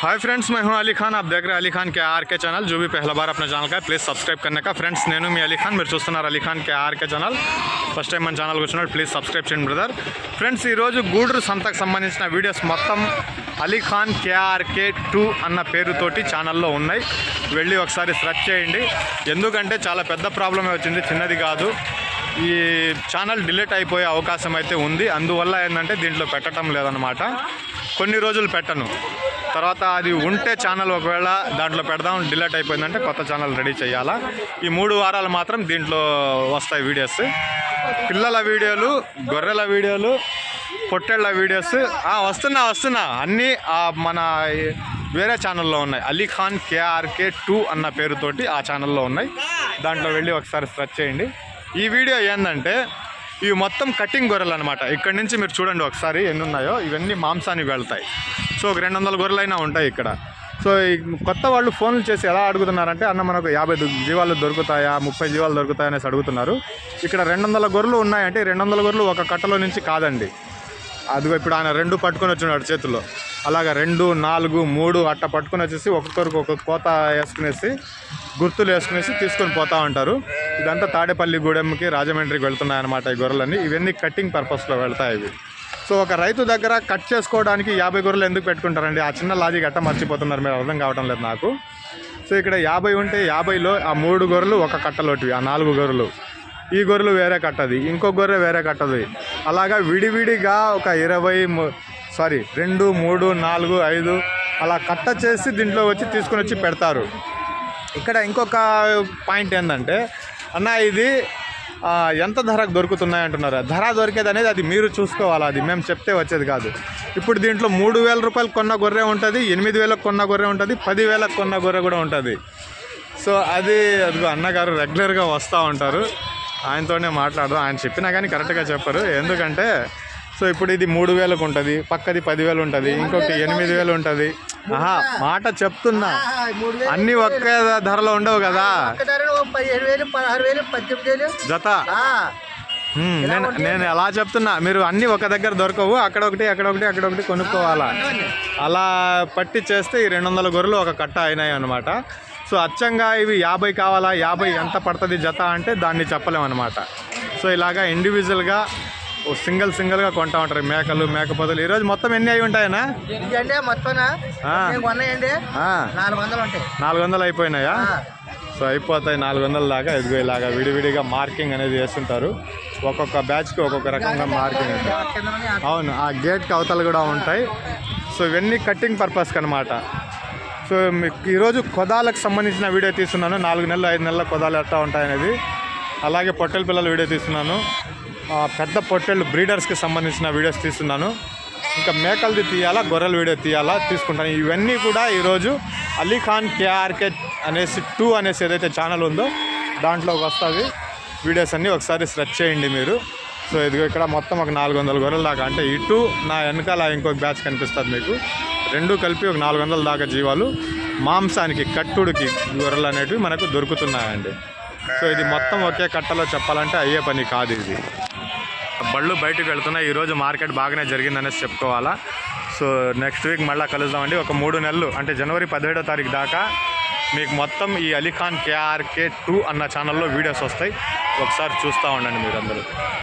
Hi friends मैं हूं अली खान आप देख रहे हैं अली खान के आर के चैनल जो भी पहला बार अपने ఛానల్ का है ప్లీజ్ సబ్స్క్రైబ్ करने का ఫ్రెండ్స్ నేను మీ అలీ ఖాన్ మీరు చూస్తున్నారు Ali Khan K RK channel first time మన ఛానల్కి వచ్చినట్టు ప్లీజ్ సబ్స్క్రైబ్ చేయండి బ్రదర్ ఫ్రెండ్స్ ఈరోజు గూడూరు సంతకు సంబంధించిన వీడియోస్ మొత్తం అలీ ఖాన్ కేఆర్కే టూ అన్న పేరుతోటి ఛానల్లో ఉన్నాయి వెళ్ళి ఒకసారి సెర్చ్ చేయండి ఎందుకంటే చాలా పెద్ద ప్రాబ్లమే వచ్చింది చిన్నది కాదు ఈ ఛానల్ డిలీట్ అయిపోయే అవకాశం అయితే ఉంది అందువల్ల ఏంటంటే దీంట్లో పెట్టడం లేదనమాట కొన్ని రోజులు పెట్టను తర్వాత అది ఉంటే ఛానల్ ఒకవేళ దాంట్లో పెడదాం డిలీట్ అయిపోయిందంటే కొత్త ఛానల్ రెడీ చేయాలా. ఈ మూడు వారాలు మాత్రం దీంట్లో వస్తాయి వీడియోస్ పిల్లల వీడియోలు గొర్రెల వీడియోలు పొట్టేళ్ళ వీడియోస్ వస్తున్నా వస్తున్నా. అన్నీ మన వేరే ఛానల్లో ఉన్నాయి. అలీ ఖాన్ కేఆర్కే టూ అన్న పేరుతోటి ఆ ఛానల్లో ఉన్నాయి. దాంట్లో వెళ్ళి ఒకసారి సెర్చ్ చేయండి. ఈ వీడియో ఏంటంటే ఇవి మొత్తం కటింగ్ గొర్రెలు అనమాట ఇక్కడి నుంచి మీరు చూడండి ఒకసారి ఎన్ని ఉన్నాయో. ఇవన్నీ మాంసానికి వెళ్తాయి. సో ఒక రెండు వందల గొర్రెలైనా ఉంటాయి ఇక్కడ. సో ఈ కొత్త వాళ్ళు ఫోన్లు చేసి ఎలా అడుగుతున్నారంటే అన్న మనకు యాభై జీవాలు దొరుకుతాయా? ముప్పై జీవాలు దొరుకుతాయా? అనేసి అడుగుతున్నారు. ఇక్కడ రెండు వందల గొర్రెలు ఉన్నాయంటే రెండు వందల గొర్రెలు ఒక కట్టలో నుంచి కాదండి. అదిగో ఇప్పుడు ఆయన రెండు పట్టుకొని వచ్చినాడు చేతుల్లో అలాగా రెండు నాలుగు మూడు అట్ట పట్టుకొని వచ్చేసి ఒక్కొక్కరికి ఒక కోత వేసుకునేసి గుర్తులు వేసుకునేసి తీసుకొని పోతా ఉంటారు. ఇదంతా తాడేపల్లి గూడెంకి రాజమండ్రికి వెళ్తున్నాయి అన్నమాట ఈ గొర్రెలన్నీ. ఇవన్నీ కటింగ్ పర్పస్లో వెళ్తాయి ఇవి. సో ఒక రైతు దగ్గర కట్ చేసుకోవడానికి యాభై గొర్రెలు ఎందుకు పెట్టుకుంటారండి? ఆ చిన్న లాజిక్ అట్ట మర్చిపోతున్నారు మీరు? అర్థం కావటం లేదు నాకు. సో ఇక్కడ యాభై ఉంటే యాభైలో ఆ మూడు గొర్రెలు ఒక కట్టలోటివి ఆ నాలుగు గొర్రెలు. ఈ గొర్రెలు వేరే కట్టది ఇంకో గొర్రె వేరే కట్టది. అలాగా విడివిడిగా ఒక ఇరవై సారీ రెండు మూడు నాలుగు ఐదు అలా కట్ట చేసి దీంట్లో వచ్చి తీసుకొని వచ్చి పెడతారు. ఇక్కడ ఇంకొక పాయింట్ ఏంటంటే అన్న ఇది ఎంత ధరకు దొరుకుతున్నాయి అంటున్నారు? ధర దొరికేది అనేది అది మీరు చూసుకోవాలి? అది మేము చెప్తే వచ్చేది కాదు. ఇప్పుడు దీంట్లో మూడు వేల రూపాయలు కొన్న గొర్రె ఉంటుంది ఎనిమిది వేలకు కొన్న గొర్రె ఉంటుంది పది వేలకు కొన్న గొర్రె కూడా ఉంటుంది. సో అది అదిగో అన్నగారు రెగ్యులర్గా వస్తూ ఉంటారు. ఆయనతోనే మాట్లాడదు. ఆయన చెప్పినా కానీ కరెక్ట్గా చెప్పరు. ఎందుకంటే సో ఇప్పుడు ఇది మూడు వేలకు ఉంటుంది పక్కది పదివేలు ఉంటుంది ఇంకొకటి ఎనిమిది వేలు ఉంటుంది. ఆహా మాట చెప్తున్నా. అన్నీ ఒకే ధరలో ఉండవు కదా? ఒక్క పదిహేడు వేలు పదహారు వేలు పద్దెనిమిది వేలు. జత? నేను నేను ఎలా చెప్తున్నా మీరు అన్నీ ఒక దగ్గర దొరకవు అక్కడ ఒకటి అక్కడ ఒకటి అక్కడ ఒకటి కొనుక్కోవాలా? అలా పట్టి చేస్తే ఈ రెండు వందల గొర్రెలు ఒక కట్ట అయినాయి అనమాట సో అచ్చంగా ఇవి యాభై కావాలా? యాభై ఎంత పడుతుంది జత అంటే దాన్ని చెప్పలేమన్నమాట. సో ఇలాగా ఇండివిజువల్గా ఓ సింగిల్ సింగిల్గా కొంటా ఉంటారు మేకలు మేకపోతలు ఈరోజు మొత్తం ఎన్ని అయి ఉంటాయనా మొత్తం నాలుగు వందలు అయిపోయినాయా? సో అయిపోతాయి నాలుగు వందల దాకా ఇదిగో ఇలాగా విడివిడిగా మార్కింగ్ అనేది వేస్తుంటారు. ఒక్కొక్క బ్యాచ్కి ఒక్కొక్క రకంగా మార్కింగ్ అవును ఆ గేట్కి అవతలు కూడా ఉంటాయి. సో ఇవన్నీ కట్టింగ్ పర్పస్కి అనమాట సో మీకు ఈరోజు కొదాలకు సంబంధించిన వీడియో తీస్తున్నాను. నాలుగు నెలలు ఐదు నెలల కొదాలు ఎట్లా ఉంటాయనేది అలాగే పొట్టెల పిల్లల వీడియో తీస్తున్నాను. ఆ, పెద్ద పొట్టెళ్ళు బ్రీడర్స్కి సంబంధించిన వీడియోస్ తీస్తున్నాను. ఇంకా మేకలది తీయాలా గొర్రెల వీడియో తీయాలా తీసుకుంటాను. ఇవన్నీ కూడా ఈరోజు అలీ ఖాన్ కేఆర్కే అనేసి టూ అనేసి ఏదైతే ఛానల్ ఉందో దాంట్లోకి వస్తుంది. వీడియోస్ అన్నీ ఒకసారి సెర్చ్ చేయండి మీరు. సో ఇదిగో ఇక్కడ మొత్తం ఒక నాలుగు వందల గొర్రెల దాకా. అంటే ఇటు నా వెనకాల ఇంకొక బ్యాచ్ కనిపిస్తుంది మీకు. రెండు కలిపి ఒక నాలుగు వందల దాకా జీవాలు. మాంసానికి కట్టుడికి గొర్రెలు అనేటివి మనకు దొరుకుతున్నాయండి. సో ఇది మొత్తం ఒకే కట్టలో చెప్పాలంటే అయ్యే పని కాదు ఇది. బళ్ళు బయటకు వెళ్తున్నాయి. ఈరోజు మార్కెట్ బాగానే జరిగిందనేసి చెప్పుకోవాలా. సో నెక్స్ట్ వీక్ మళ్ళీ కలుద్దామండి. ఒక మూడు నెలలు అంటే జనవరి పదిహేడో తారీఖు దాకా మీకు మొత్తం ఈ అలీఖాన్ కేఆర్కే టూ అన్న ఛానల్లో వీడియోస్ వస్తాయి. ఒకసారి చూస్తూ ఉండండి మీరందరూ.